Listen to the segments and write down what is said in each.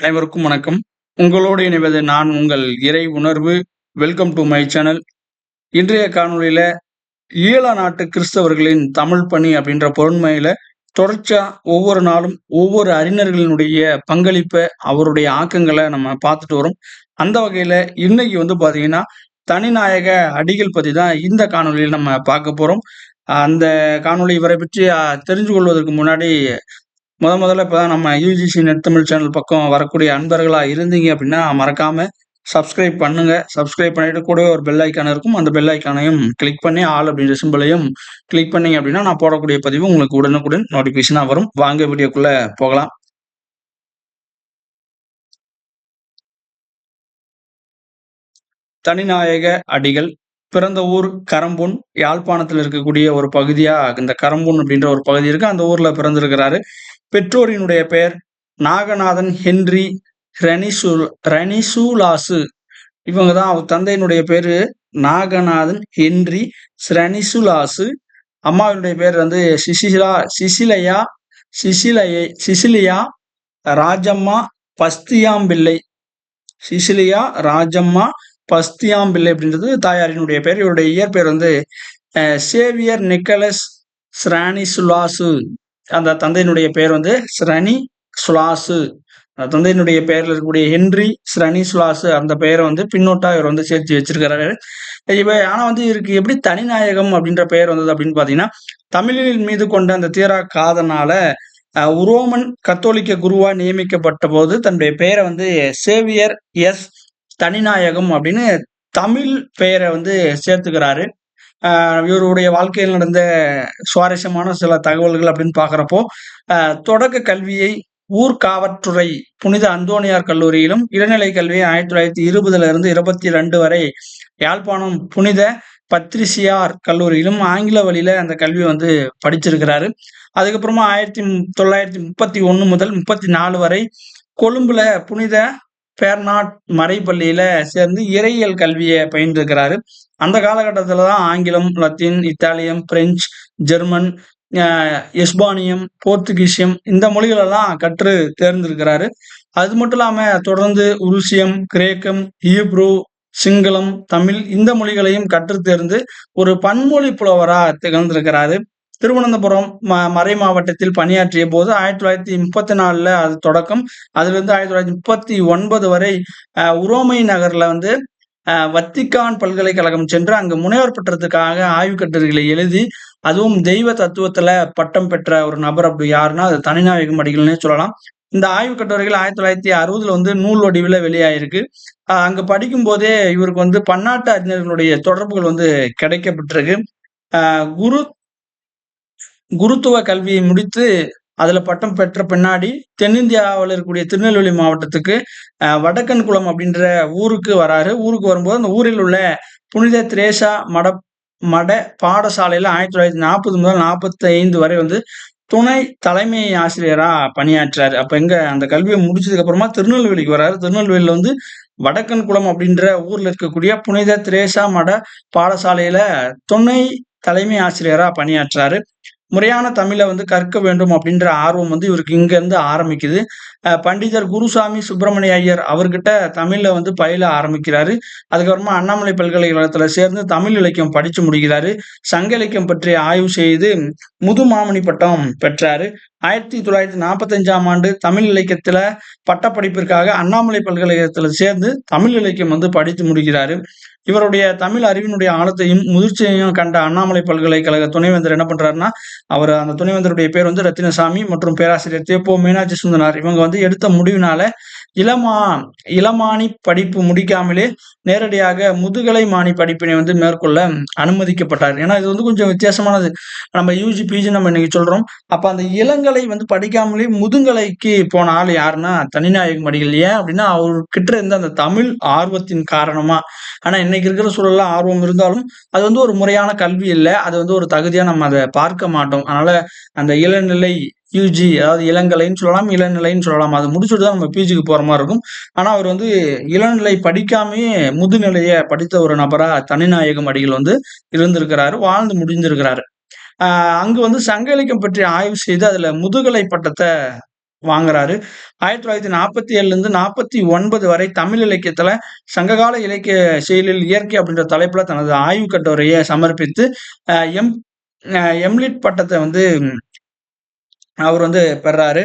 அனைவருக்கும் வணக்கம். உங்களோடு இணைவது நான் உங்கள் இறை உணர்வு. வெல்கம் டு மை சேனல் இன்றைய காணொளியில ஈழ நாட்டு கிறிஸ்தவர்களின் தமிழ் பணி அப்படின்ற பொருண்மையில தொடர்ச்சியா ஒவ்வொரு நாளும் ஒவ்வொரு அறிஞர்களினுடைய பங்களிப்பை அவருடைய ஆக்கங்களை நம்ம பார்த்துட்டு வரோம். அந்த வகையில இன்னைக்கு வந்து பாத்தீங்கன்னா தனிநாயக அடிகள் பத்தி தான் இந்த காணொலியில் நம்ம பார்க்க போறோம். அந்த காணொலி இவரை பற்றி தெரிஞ்சு கொள்வதற்கு முன்னாடி முத முதல்ல இப்போ நம்ம யூஜிசி நெட் தமிழ் சேனல் பக்கம் வரக்கூடிய அன்பர்களா இருந்தீங்க அப்படின்னா மறக்காம சப்ஸ்கிரைப் பண்ணுங்க. சப்ஸ்கிரைப் பண்ணிட்டு கூடவே ஒரு பெல் ஐக்கான் இருக்கும். அந்த பெல் ஐக்கானையும் கிளிக் பண்ணி ஆல் அப்படின்ற சிம்பிளையும் கிளிக் பண்ணீங்க அப்படின்னா நான் போடக்கூடிய பதிவு உங்களுக்கு உடனுக்குடன் நோட்டிஃபிகேஷனாக வரும். வாங்க வீடியோக்குள்ள போகலாம். தனிநாயக அடிகள். பிறந்த ஊர் கரம்பூன். யாழ்ப்பாணத்தில் இருக்கக்கூடிய ஒரு பகுதியா? இந்த கரம்பூன் அப்படின்ற ஒரு பகுதி இருக்கு. அந்த ஊர்ல பிறந்திருக்கிறாரு. பெற்றோரினுடைய பெயர் நாகநாதன் ஹென்றி ரனிசு ரனிசூலாசு இவங்க தான் அவர் தந்தையினுடைய பேர் நாகநாதன் ஹென்றி ஸ்ரனிசுலாசு அம்மாவினுடைய பேர் வந்து சிசிலா சிசிலையா சிசிலையை சிசிலியா ராஜம்மா பஸ்தியாம்பிள்ளை. சிசிலியா ராஜம்மா பஸ்தியாம்பிள்ளை அப்படின்றது தாயாரினுடைய பேர். இவருடைய இயற்பெயர் வந்து சேவியர் நிக்கலஸ் ஸ்ரானிசுலாசு அந்த தந்தையினுடைய பெயர் வந்து ஸ்ரணி சுலாசு. தந்தையினுடைய பெயரில் இருக்கக்கூடிய ஹென்றி ஸ்ரணி சுலாசு அந்த பெயரை வந்து பின்னோட்டா இவர் வந்து சேர்த்து வச்சிருக்கிறாரு. இப்ப ஆனால் வந்து இவருக்கு எப்படி தனிநாயகம் அப்படின்ற பெயர் வந்தது அப்படின்னு பார்த்தீங்கன்னா தமிழின் மீது கொண்ட அந்த தீரா காதனால உரோமன் கத்தோலிக்க குருவா நியமிக்கப்பட்ட போது தன்னுடைய பெயரை வந்து சேவியர் எஸ் தனிநாயகம் அப்படின்னு தமிழ் பெயரை வந்து சேர்த்துக்கிறாரு. இவருடைய வாழ்க்கையில் நடந்த சுவாரஸ்யமான சில தகவல்கள் அப்படின்னு பார்க்குறப்போ தொடக்க கல்வியை ஊர்காவற்றுறை புனித அந்தோனியார் கல்லூரியிலும் இளநிலை கல்வியை ஆயிரத்தி தொள்ளாயிரத்தி இருபதுல இருந்து இருபத்தி ரெண்டு வரை யாழ்ப்பாணம் புனித பத்ரிசியார் கல்லூரியிலும் ஆங்கில வழியில அந்த கல்வி வந்து படிச்சிருக்கிறாரு. அதுக்கப்புறமா ஆயிரத்தி தொள்ளாயிரத்தி முப்பத்தி ஒன்று முதல் முப்பத்தி நாலு வரை கொழும்புல புனித பேர்னாட் மறைப்பள்ளியில சேர்ந்து இறையியல் கல்வியை பயின்றிருக்கிறாரு. அந்த காலகட்டத்தில் தான் ஆங்கிலம் லத்தீன் இத்தாலியம் பிரெஞ்சு ஜெர்மன் எஸ்பானியம் போர்த்துகீசியம் இந்த மொழிகளெல்லாம் கற்று தேர்ந்திருக்கிறாரு. அது மட்டும் இல்லாமல் தொடர்ந்து உருசியம் கிரேக்கம் ஈப்ரூ சிங்களம் தமிழ் இந்த மொழிகளையும் கற்று தேர்ந்து ஒரு பன்மொழி புலவராக திகழ்ந்திருக்கிறாரு. திருவனந்தபுரம் ம மறை மாவட்டத்தில் பணியாற்றிய போது ஆயிரத்தி தொள்ளாயிரத்தி முப்பத்தி நாலுல அது தொடக்கம். அதுலேருந்து ஆயிரத்தி தொள்ளாயிரத்தி முப்பத்தி ஒன்பது வரை உரோமை நகர்ல வந்து வத்திக்கான் பல்கலைக்கழகம் சென்று அங்கு முனைவர் பட்டத்துக்காக ஆய்வு கட்டுரைகளை எழுதி அதுவும் தெய்வ தத்துவத்துல பட்டம் பெற்ற ஒரு நபர் அப்படி யாருன்னா அது தனிநாயகம் அடிகள்னே சொல்லலாம். இந்த ஆய்வு கட்டுரைகள் ஆயிரத்தி தொள்ளாயிரத்தி அறுபதுல வந்து நூல் வடிவில் வெளியாயிருக்கு. அங்கு படிக்கும் போதே இவருக்கு வந்து பன்னாட்டு அறிஞர்களுடைய தொடர்புகள் வந்து கிடைக்கப்பட்டிருக்கு. குரு குருத்துவ கல்வியை முடித்து அதில் பட்டம் பெற்ற பின்னாடி தென்னிந்தியாவில் இருக்கக்கூடிய திருநெல்வேலி மாவட்டத்துக்கு வடக்கன் குளம் அப்படின்ற ஊருக்கு வராரு. ஊருக்கு வரும்போது அந்த ஊரில் உள்ள புனித திரேசா மட மட பாடசாலையில் ஆயிரத்தி தொள்ளாயிரத்தி நாற்பது முதல் நாற்பத்தி ஐந்து வரை வந்து துணை தலைமை ஆசிரியராக பணியாற்றாரு. அப்போ எங்கே அந்த கல்வியை முடிச்சதுக்கு அப்புறமா திருநெல்வேலிக்கு வராரு. திருநெல்வேலியில் வந்து வடக்கன் குளம் அப்படின்ற ஊரில் இருக்கக்கூடிய புனித திரேசா மட பாடசாலையில் துணை தலைமை ஆசிரியராக பணியாற்றாரு. முறையான தமிழை வந்து கற்க வேண்டும் அப்படின்ற ஆர்வம் வந்து இவருக்கு இங்கேருந்து ஆரம்பிக்குது. பண்டிதர் குருசாமி சுப்பிரமணிய ஐயர் அவர்கிட்ட தமிழில் வந்து பயில ஆரம்பிக்கிறாரு. அதுக்கப்புறமா அண்ணாமலை பல்கலைக்கழகத்துல சேர்ந்து தமிழ் இலக்கியம் படிச்சு முடிக்கிறாரு. சங்க இலக்கியம் பற்றி ஆய்வு செய்து முதுமாமணி பட்டம் பெற்றாரு. ஆயிரத்தி தொள்ளாயிரத்தி நாற்பத்தஞ்சாம் ஆண்டு தமிழ் இலக்கியத்துல பட்டப்படிப்பிற்காக அண்ணாமலை பல்கலைக்கழகத்துல சேர்ந்து தமிழ் இலக்கியம் வந்து படித்து முடிக்கிறாரு. இவருடைய தமிழ் அறிவினுடைய ஆழத்தையும் முதிர்ச்சியையும் கண்ட அண்ணாமலை பல்கலைக்கழக துணைவேந்தர் என்ன பண்றாருன்னா அவர் அந்த துணைவேந்தருடைய பேர் வந்து ரத்தினசாமி மற்றும் பேராசிரியர் தேப்போ மீனாட்சி சுந்தனார் இவங்க வந்து எடுத்த முடிவினால இளமா இளமானி படிப்பு முடிக்காமலே நேரடியாக முதுகலை மாணி படிப்பினை வந்து மேற்கொள்ள அனுமதிக்கப்பட்டார். ஏன்னா இது வந்து கொஞ்சம் வித்தியாசமானது. நம்ம யூஜி பிஜி நம்ம இன்னைக்கு சொல்றோம். அப்ப அந்த இளங்கலை வந்து படிக்காமலே முதுங்கலைக்கு போன ஆள் யாருன்னா தனிநாயகம் அடிகள் ஏன் அப்படின்னா அவர்கிட்ட இருந்த அந்த தமிழ் ஆர்வத்தின் காரணமா. ஆனா இன்னைக்கு இருக்கிற சூழல்ல ஆர்வம் இருந்தாலும் அது வந்து ஒரு முறையான கல்வி இல்லை. அது வந்து ஒரு தகுதியா நம்ம அதை பார்க்க மாட்டோம். அதனால அந்த இளநிலை யூஜி அதாவது இளங்கலைன்னு சொல்லலாம் இளநிலைன்னு சொல்லலாம். அதை முடிச்சுட்டு தான் நம்ம பிஜிக்கு போற மாதிரி இருக்கும். ஆனா அவர் வந்து இளநிலை படிக்காமையே முதுநிலைய படித்த ஒரு நபரா தனிநாயகம் அடிகள் வந்து இருந்திருக்கிறாரு வாழ்ந்து முடிஞ்சிருக்கிறாரு அங்கு வந்து சங்க இலக்கியம் பற்றி ஆய்வு செய்து அதுல முதுகலை பட்டத்தை வாங்குறாரு. 1947லேருந்து 49 வரை தமிழ் இலக்கியத்துல சங்ககால இலக்கிய செயலில் இயற்கை அப்படின்ற தலைப்புல தனது ஆய்வு கட்டுரையை சமர்ப்பித்து, எம் எம்.லிட் பட்டத்தை வந்து அவர் வந்து பெறாரு.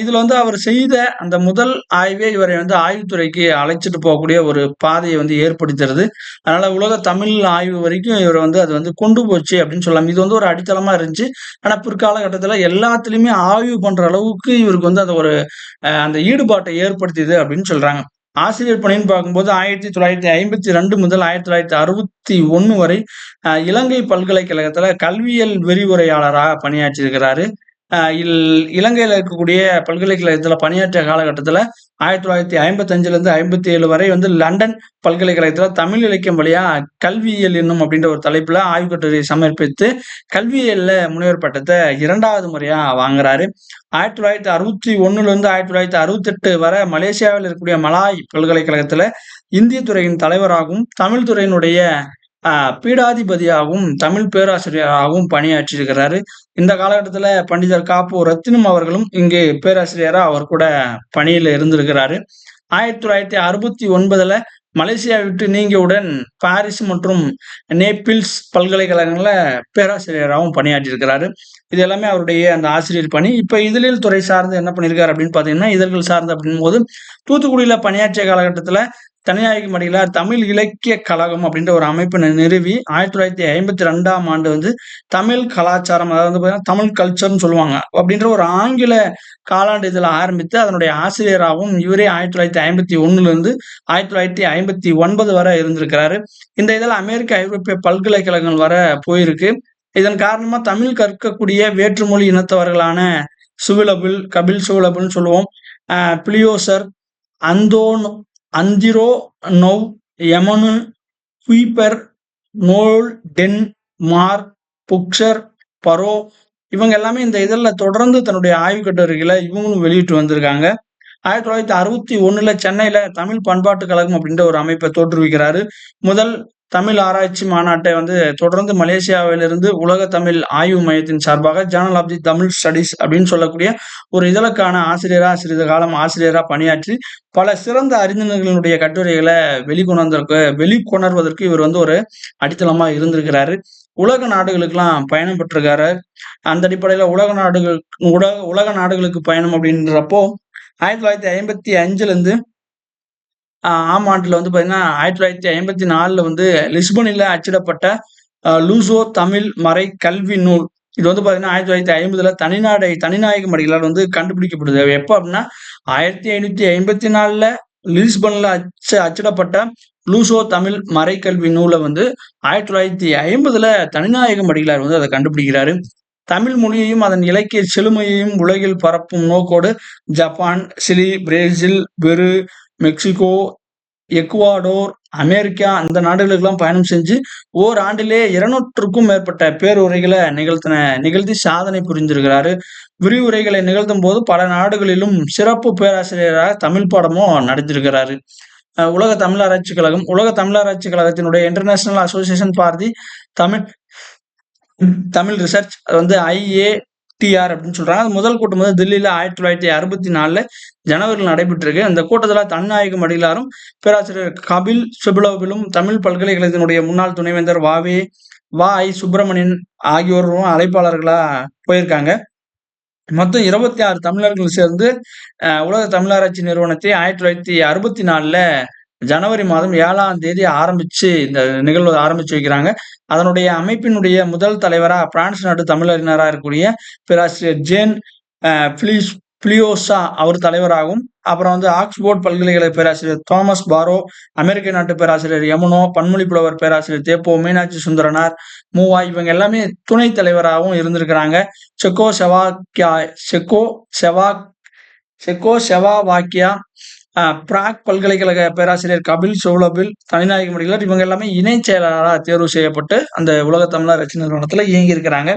இதில் வந்து அவர் செய்த அந்த முதல் ஆய்வே இவரை வந்து ஆய்வுத்துறைக்கு அழைச்சிட்டு போகக்கூடிய ஒரு பாதையை வந்து ஏற்படுத்துறது. அதனால் உலக தமிழ் ஆய்வு வரைக்கும் இவரை வந்து அது வந்து கொண்டு போச்சு அப்படின்னு சொல்லலாம். இது வந்து ஒரு அடித்தளமாக இருந்துச்சு. ஆனால் பிற்கால கட்டத்தில் எல்லாத்துலேயுமே ஆய்வு பண்ணுற அளவுக்கு இவருக்கு வந்து அந்த ஒரு அந்த ஈடுபாட்டை ஏற்படுத்தியது அப்படின்னு சொல்கிறாங்க ஆசிரியர் பணின்னு பார்க்கும்போது 1952 முதல் 1961 வரை இலங்கை பல்கலைக்கழகத்தில் கல்வியியல் விரிவுரையாளராக பணியாற்றியிருக்கிறாரு. இல் இலங்கையில் இருக்கக்கூடிய பல்கலைக்கழகத்தில் பணியாற்றிய காலகட்டத்துல 1955லேருந்து 57 வரை வந்து லண்டன் பல்கலைக்கழகத்தில் தமிழ் இலக்கியம் வழியாக கல்வியியல் என்னும் அப்படின்ற ஒரு தலைப்பில் ஆய்வுக்கட்டுரை சமர்ப்பித்து, கல்வியியலில் முனைவர் பட்டத்தை இரண்டாவது முறையாக வாங்குறாரு. 1961லேருந்து 1968 வரை மலேசியாவில் இருக்கக்கூடிய மலாய் பல்கலைக்கழகத்தில் இந்திய துறையின் தலைவராகவும், தமிழ் துறையினுடைய பீடாதிபதியாகவும், தமிழ் பேராசிரியராகவும் பணியாற்றியிருக்கிறாரு. இந்த காலகட்டத்துல பண்டிதர் காப்பு ரத்தினம் அவர்களும் இங்கு பேராசிரியராக அவர் கூட பணியில் இருந்திருக்கிறாரு. 1969ல மலேசியா விட்டு நீங்கியவுடன் பாரிஸ் மற்றும் நேப்பிள்ஸ் பல்கலைக்கழகங்களில் பேராசிரியராகவும் பணியாற்றியிருக்கிறாரு. இது எல்லாமே அவருடைய அந்த ஆசிரியர் பணி. இப்போ இதழில் துறை சார்ந்து என்ன பண்ணியிருக்காரு அப்படின்னு பார்த்தீங்கன்னா, இதழ்கள் சார்ந்து அப்படிங்கும்போது, தூத்துக்குடியில பணியாற்றிய காலகட்டத்துல தனிநாயகம் அடிகளார் தமிழ் இலக்கிய கழகம் அப்படின்ற ஒரு அமைப்பினை நிறுவி 1952ஆம் ஆண்டு வந்து தமிழ் கலாச்சாரம் அதாவது வந்து பார்த்தீங்கன்னா, தமிழ் கல்ச்சர்னு சொல்லுவாங்க. அப்படின்ற ஒரு ஆங்கில காலாண்டு இதில் ஆரம்பித்து அதனுடைய ஆசிரியராகவும் இவரே 1951லேருந்து 1959 வரை இருந்திருக்கிறாரு. இந்த இதில் அமெரிக்க, ஐரோப்பிய பல்கலைக்கழகங்கள் வர போயிருக்கு. இதன் காரணமாக தமிழ் கற்கக்கூடிய வேற்றுமொழி இனத்தவர்களான சுவிலபுல் கபில் சுவிலபுல்னு சொல்லுவோம். பிளியோசர், அந்தோன் அந்திரோனொவ், எமனு, குய்பர், நோல், டென், மார், புக்சர், பரோ இவங்க எல்லாமே இந்த இதழில் தொடர்ந்து தன்னுடைய ஆய்வுக் கட்டுரைகளை இவங்களும் வெளியிட்டு வந்திருக்காங்க. ஆயிரத்தி தொள்ளாயிரத்தி அறுபத்தி ஒன்றில் சென்னையில் தமிழ் பண்பாட்டுக் கழகம் அப்படின்ற ஒரு அமைப்பை தோற்றுவிக்கிறாரு. முதல் தமிழ் ஆராய்ச்சி மாநாட்டை வந்து தொடர்ந்து மலேசியாவிலிருந்து உலக தமிழ் ஆய்வு மையத்தின் சார்பாக journal of the Tamil studies அப்படின்னு சொல்லக்கூடிய ஒரு இதழுக்கான ஆசிரியரா சிறிது காலம் ஆசிரியரா பணியாற்றி, பல சிறந்த அறிஞர்களுடைய கட்டுரைகளை வெளிக்கொணர்ந்தற்கு வெளிக்கொணர்வதற்கு இவர் வந்து ஒரு அடித்தளமா இருந்திருக்கிறாரு. உலக நாடுகளுக்கெல்லாம் பயணம் பெற்றிருக்காரு. அந்த அடிப்படையில உலக நாடுகள் உலக உலக நாடுகளுக்கு பயணம் அப்படின்றப்போ ஆயிரத்தி தொள்ளாயிரத்தி ஐம்பத்தி அஞ்சுலேருந்து ஆம் ஆண்டுல வந்து பார்த்தீங்கன்னா, 1954ல வந்து லிஸ்பனில அச்சிடப்பட்ட லூசோ தமிழ் மறை கல்வி நூல். இது வந்து பார்த்தீங்கன்னா, 1950ல தனிநாடை தனிநாயக மடிகளால் வந்து கண்டுபிடிக்கப்படுது. எப்போ அப்படின்னா, 1554ல லிஸ்பன்ல அச்ச அச்சிடப்பட்ட லூசோ தமிழ் மறைக்கல்வி நூல வந்து ஆயிரத்தி தொள்ளாயிரத்தி ஐம்பதுல தனிநாயக மடிகளார் வந்து அதை கண்டுபிடிக்கிறாரு. தமிழ் மொழியையும், அதன் இலக்கிய செழுமையையும் உலகில் பரப்பும் நோக்கோடு Japan, Chile, Brazil, Peru, Mexico, Ecuador, America அந்த நாடுகளுக்கெல்லாம் பயணம் செஞ்சு, ஓராண்டிலே 200க்கும் மேற்பட்ட பேருரைகளை நிகழ்த்தின நிகழ்த்தி சாதனை புரிஞ்சிருக்கிறாரு விரிவுரைகளை நிகழ்த்தும் போது பல நாடுகளிலும் சிறப்பு பேராசிரியராக தமிழ் பாடமும் நடத்தியிருக்கிறாரு. உலக தமிழ் கழகம் உலக தமிழ் கழகத்தினுடைய international association for the Tamil Tamil research அது வந்து டிஆர் அப்படின்னு சொல்றாங்க. அது முதல் கூட்டம் வந்து தில்லியில 1964ல ஜனவரில நடைபெற்றிருக்கு. அந்த கூட்டத்தில் தனிநாயகம் அடிகளாரும், பேராசிரியர் கபில் சிபிலோவிலும், தமிழ் பல்கலைக்கழகத்தினுடைய முன்னாள் துணைவேந்தர் வ.வே. ஐ சுப்பிரமணியன் ஆகியோரும் அழைப்பாளர்களா போயிருக்காங்க. மொத்தம் 26 தமிழர்கள் சேர்ந்து உலக தமிழராட்சி நிறுவனத்தை ஆயிரத்தி தொள்ளாயிரத்தி அறுபத்தி நாலில் ஜனவரி மாதம் ஏழாம் தேதி ஆரம்பிச்சு இந்த நிகழ்வு ஆரம்பிச்சு வைக்கிறாங்க. அதனுடைய அமைப்பினுடைய முதல் தலைவராக பிரான்ஸ் நாட்டு தமிழறிஞராக இருக்கக்கூடிய பேராசிரியர் ஜேன் அ பிலிஸ் பிளியோசா அவர் தலைவராகவும், அப்புறம் வந்து ஆக்ஸ்போர்ட் பல்கலைக்கழக பேராசிரியர் தாமஸ் பாரோ, அமெரிக்க நாட்டு பேராசிரியர் யமுனோ பன்மொழி புலவர் பேராசிரியர் தேப்போ மீனாட்சி சுந்தரனார், மூவா இவங்க எல்லாமே துணைத் தலைவராகவும் இருந்திருக்கிறாங்க. செக்கோ செவாக்கியா செக்கோ செவாக் செவா வாக்கியா பிராக் பல்கலைக்கழக பேராசிரியர் கபில் சோலபில், தனிநாயகம் அடிகளார் இவங்க எல்லாமே இணைச் செயலாளராக தேர்வு செய்யப்பட்டு, அந்த உலக தமிழ் நிறுவனத்தில் நிறுவனத்துல இயங்கியிருக்கிறாங்க.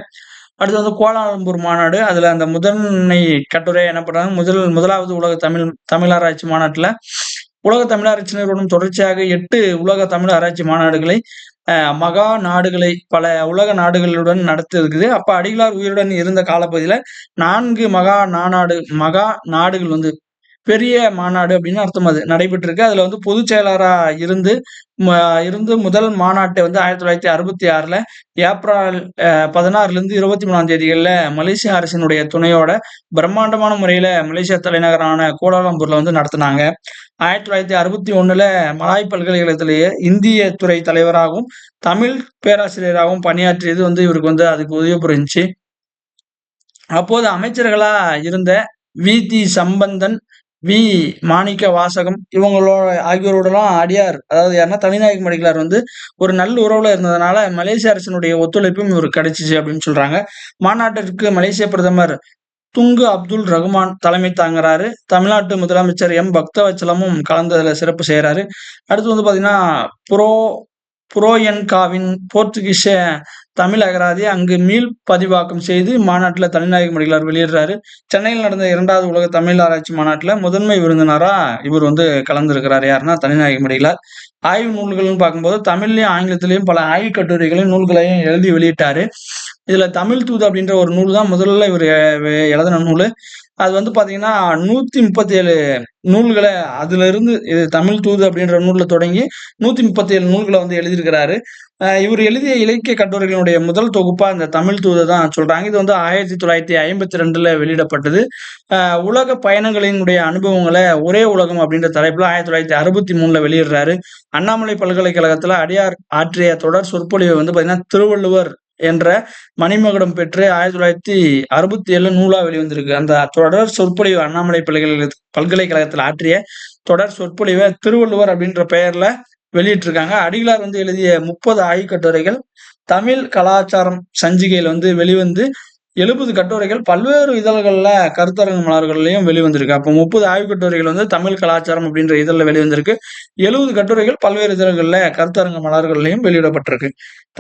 அடுத்து வந்து கோலாலம்பூர் மாநாடு. அதில் அந்த முதன்மை கட்டுரை என்ன பண்ணுறாங்க முதல் முதலாவது உலக தமிழ் தமிழ் ஆராய்ச்சி மாநாட்டில் உலக தமிழ் ஆராய்ச்சி நிறுவனம் தொடர்ச்சியாக எட்டு உலக தமிழ் ஆராய்ச்சி மாநாடுகளை மகா நாடுகளை பல உலக நாடுகளுடன் நடத்திருக்குது அப்போ அடிகளார் உயிருடன் இருந்த காலப்பகுதியில் நான்கு மகா நாநாடு மகா நாடுகள் வந்து பெரிய மாநாடு அப்படின்னு அர்த்தம் அது. நடைபெற்றிருக்கு. அதுல வந்து பொதுச் செயலாளரா இருந்து இருந்து முதல் மாநாட்டை வந்து ஆயிரத்தி தொள்ளாயிரத்தி அறுபத்தி ஆறுல ஏப்ரல் பதினாறுல இருந்து இருபத்தி மூணாம் தேதிகள்ல மலேசிய அரசினுடைய துணையோட பிரம்மாண்டமான முறையில மலேசிய தலைநகரான கோலாலம்பூர்ல வந்து நடத்தினாங்க. ஆயிரத்தி தொள்ளாயிரத்தி அறுபத்தி ஒண்ணுல மலாய் பல்கலைக்கழகத்திலேயே இந்திய துறை தலைவராகவும் தமிழ் பேராசிரியராகவும் பணியாற்றியது வந்து இவருக்கு வந்து அதுக்கு உதவி புரிஞ்சு அப்போது அமைச்சர்களா இருந்த V. T Sambanthan V. Manicka Vasagam இவங்களோட ஆகியோரோடலாம் அடியார். அதாவது யாருன்னா தனிநாயகம் அடிகளார் வந்து ஒரு நல்ல உறவுல இருந்ததுனால மலேசிய அரசினுடைய ஒத்துழைப்பும் இவருக்கு கிடைச்சிச்சு அப்படின்னு சொல்றாங்க. மாநாட்டிற்கு மலேசிய பிரதமர் துங்கு அப்துல் ரகுமான் தலைமை தாங்குறாரு. தமிழ்நாட்டு முதலமைச்சர் எம். பக்தவச்சலமும் கலந்ததுல சிறப்பு செய்கிறாரு அடுத்து வந்து பாத்தீங்கன்னா புரோ புரோயன்காவின் போர்த்துகீச தமிழ் அகராதி அங்கு மீள் பதிவாக்கம் செய்து மாநாட்டில் தனிநாயக மடிகளார் வெளியிடுறாரு. சென்னையில் நடந்த இரண்டாவது உலக தமிழ் ஆராய்ச்சி மாநாட்டில் முதன்மை விருந்தினரா இவர் வந்து கலந்துருக்கிறார். யாருன்னா தனிநாயக மடிகளார் ஆய்வு நூல்கள்னு பார்க்கும்போது தமிழ்லையும் ஆங்கிலத்திலையும் பல ஆய்வு கட்டுரைகளையும் நூல்களையும் எழுதி வெளியிட்டாரு. இதுல தமிழ் தூது அப்படின்ற ஒரு நூல் தான் முதல்ல இவர் எழுதின நூல். அது வந்து பார்த்தீங்கன்னா நூற்றி முப்பத்தி ஏழு நூல்களை அதிலிருந்து இது தமிழ் தூது அப்படின்ற நூலில் தொடங்கி நூற்றி முப்பத்தி ஏழு நூல்களை வந்து எழுதியிருக்கிறாரு. இவர் எழுதிய இலக்கிய கட்டுரைகளினுடைய முதல் தொகுப்பாக இந்த தமிழ் தூதை தான் சொல்கிறாங்க இது வந்து ஆயிரத்தி தொள்ளாயிரத்தி ஐம்பத்தி ரெண்டில் வெளியிடப்பட்டது. உலக பயணங்களினுடைய அனுபவங்களை ஒரே உலகம் அப்படின்ற தலைப்பில் ஆயிரத்தி தொள்ளாயிரத்தி அறுபத்தி மூணில் வெளியிடுறாரு. அண்ணாமலை பல்கலைக்கழகத்தில் அடியார் ஆற்றிய தொடர் சொற்பொழிவை வந்து பார்த்திங்கன்னா திருவள்ளுவர் என்ற மணிமகுடம் பெற்று ஆயிரத்தி தொள்ளாயிரத்தி அறுபத்தி ஏழு நூலா வெளிவந்திருக்கு. அந்த தொடர் சொற்பொழிவு அண்ணாமலை பல்கலை பல்கலைக்கழகத்தில் ஆற்றிய தொடர் சொற்பொழிவை திருவள்ளுவர் அப்படின்ற பெயர்ல வெளியிட்டிருக்காங்க. அடிகளார் வந்து எழுதிய முப்பது ஆய்வுக்கட்டுரைகள் தமிழ் கலாச்சாரம் சஞ்சிகையில் வந்து வெளிவந்து எழுபது கட்டுரைகள் பல்வேறு இதழ்கள்ல கருத்தரங்க மலர்கள்லையும் வெளிவந்திருக்கு. அப்போ முப்பது ஆய்வு கட்டுரைகள் வந்து தமிழ் கலாச்சாரம் அப்படின்ற இதழில் வெளிவந்திருக்கு. எழுபது கட்டுரைகள் பல்வேறு இதழ்கள்ல கருத்தரங்க மலர்கள்லையும் வெளியிடப்பட்டிருக்கு.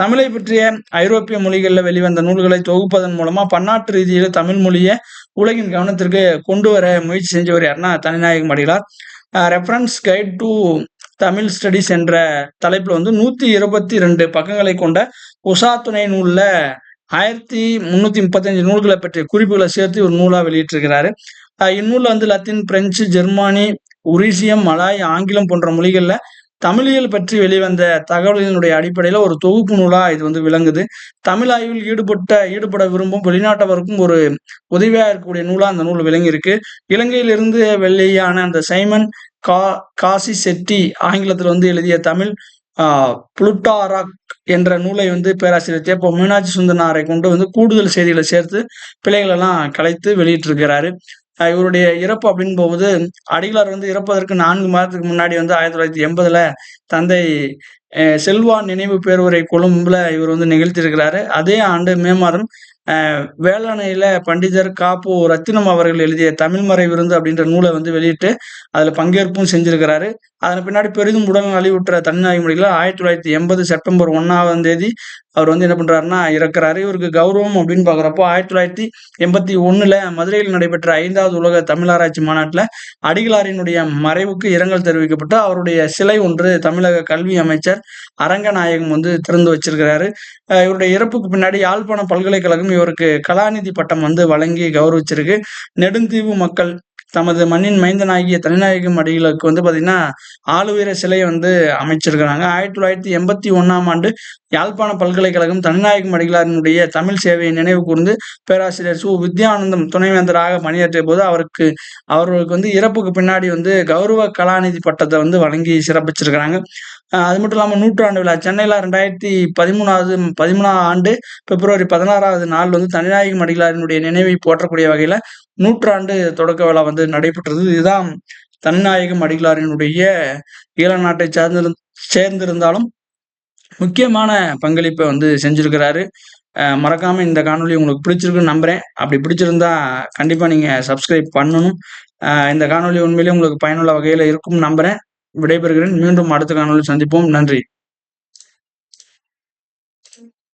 தமிழை பற்றிய ஐரோப்பிய மொழிகளில் வெளிவந்த நூல்களை தொகுப்பதன் மூலமா பன்னாட்டு ரீதியில் தமிழ் மொழியை உலகின் கவனத்திற்கு கொண்டு வர முயற்சி செஞ்சவர் யாருன்னா Thaninayagam Adigalar. Reference guide to Tamil studies என்ற தலைப்பில் வந்து நூற்றி இருபத்தி ரெண்டு பக்கங்களை கொண்ட உஷா துணை நூலில் ஆயிரத்தி முன்னூத்தி முப்பத்தஞ்சு நூல்களை பற்றிய குறிப்புகளை சேர்த்து ஒரு நூலா வெளியிட்டிருக்கிறாரு. இந்நூலில் வந்து லத்தீன் பிரெஞ்சு ஜெர்மானி உரிசியம் மலாய் ஆங்கிலம் போன்ற மொழிகள்ல தமிழியல் பற்றி வெளிவந்த தகவல்களினுடைய அடிப்படையில ஒரு தொகுப்பு நூலா இது வந்து விளங்குது. தமிழ் ஆய்வில் ஈடுபட்ட ஈடுபட விரும்பும் வெளிநாட்டவருக்கும் ஒரு உதவியா இருக்கக்கூடிய நூலா அந்த நூல் விளங்கியிருக்கு. இலங்கையிலிருந்து வெளியான அந்த சைமன் கா காசி செட்டி ஆங்கிலத்தில் வந்து எழுதிய தமிழ் புளுட்டாராக் என்ற நூலை வந்து பேராசிரியர் தேப்ப மீனாட்சி சுந்தரனாரை கொண்டு வந்து கூடுதல் செய்திகளை சேர்த்து பிள்ளைகளெல்லாம் கலைத்து வெளியிட்டிருக்கிறாரு. இவருடைய இறப்பு அப்படின்னு போது அடிகளார் வந்து இறப்பதற்கு நான்கு மாதத்துக்கு முன்னாடி வந்து ஆயிரத்தி தொள்ளாயிரத்தி எண்பதுல தந்தை செல்வான் நினைவு பேருவரை கொழும்புல இவர் வந்து நிகழ்த்தியிருக்கிறாரு. அதே ஆண்டு மே மாதம் வேளாணையில பண்டிதர் காப்பு ரத்தினம் அவர்கள் எழுதிய தமிழ்மறை விருந்து அப்படின்ற நூலை வந்து வெளியிட்டு அதில் பங்கேற்பும் செஞ்சிருக்கிறாரு. அதன் பின்னாடி பெரிதும் உடல் நலிவுற்ற தனிநாயக ஆயிரத்தி தொள்ளாயிரத்தி எண்பது செப்டம்பர் ஒன்னாம் தேதி அவர் வந்து என்ன பண்ணுறாருன்னா இறக்குறாரு. இவருக்கு கௌரவம் அப்படின்னு பார்க்குறப்போ ஆயிரத்தி தொள்ளாயிரத்தி எண்பத்தி ஒன்றில் மதுரையில் நடைபெற்ற ஐந்தாவது உலக தமிழராட்சி மாநாட்டில் அடிகளாரினுடைய மறைவுக்கு இரங்கல் தெரிவிக்கப்பட்டு அவருடைய சிலை ஒன்று தமிழக கல்வி அமைச்சர் அரங்கநாயகம் வந்து திறந்து வச்சிருக்கிறாரு. இவருடைய இறப்புக்கு பின்னாடி யாழ்ப்பாணம் பல்கலைக்கழகம் இவருக்கு கலாநிதி பட்டம் வந்து வழங்கி கௌரவிச்சிருக்கு. நெடுந்தீவு மக்கள் தமது மண்ணின் மைந்தனாகிய தனிநாயகம் அடிகளுக்கு வந்து பாத்தீங்கன்னா ஆளுவீர சிலையை வந்து அமைச்சிருக்கிறாங்க. ஆயிரத்தி தொள்ளாயிரத்தி எண்பத்தி ஒன்னாம் ஆண்டு யாழ்ப்பாண பல்கலைக்கழகம் தனிநாயகம் அடிகளாரினுடைய தமிழ் சேவையை நினைவு கூர்ந்து பேராசிரியர் சு. வித்யானந்தம் துணைவேந்தராக பணியாற்றிய போது அவருக்கு அவர்களுக்கு வந்து இறப்புக்கு பின்னாடி வந்து கௌரவ கலாநிதி பட்டத்தை வந்து வழங்கி சிறப்பிச்சிருக்கிறாங்க. அது மட்டும் இல்லாமல் நூற்றாண்டு விழா. சென்னையில் ரெண்டாயிரத்தி பதிமூணாவது பதிமூணாம் ஆண்டு பிப்ரவரி பதினாறாவது நாள் வந்து தனிநாயகம் அடிகளாரினுடைய நினைவை போற்றக்கூடிய வகையில் நூற்றாண்டு தொடக்க விழா வந்து நடைபெற்றது. இதுதான் தனிநாயகம் அடிகளாரினுடைய ஈழ நாட்டை சேர்ந்திரு சேர்ந்திருந்தாலும் முக்கியமான பங்களிப்பை வந்து செஞ்சிருக்கிறாரு. மறக்காம இந்த காணொலி உங்களுக்கு பிடிச்சிருக்குன்னு நம்புறேன். அப்படி பிடிச்சிருந்தா கண்டிப்பா நீங்க சப்ஸ்கிரைப் பண்ணணும். இந்த காணொலி உண்மையிலேயே உங்களுக்கு பயனுள்ள வகையில இருக்கும் நம்புறேன். விடைபெறுகிறேன். மீண்டும் அடுத்த காணொலி சந்திப்போம். நன்றி.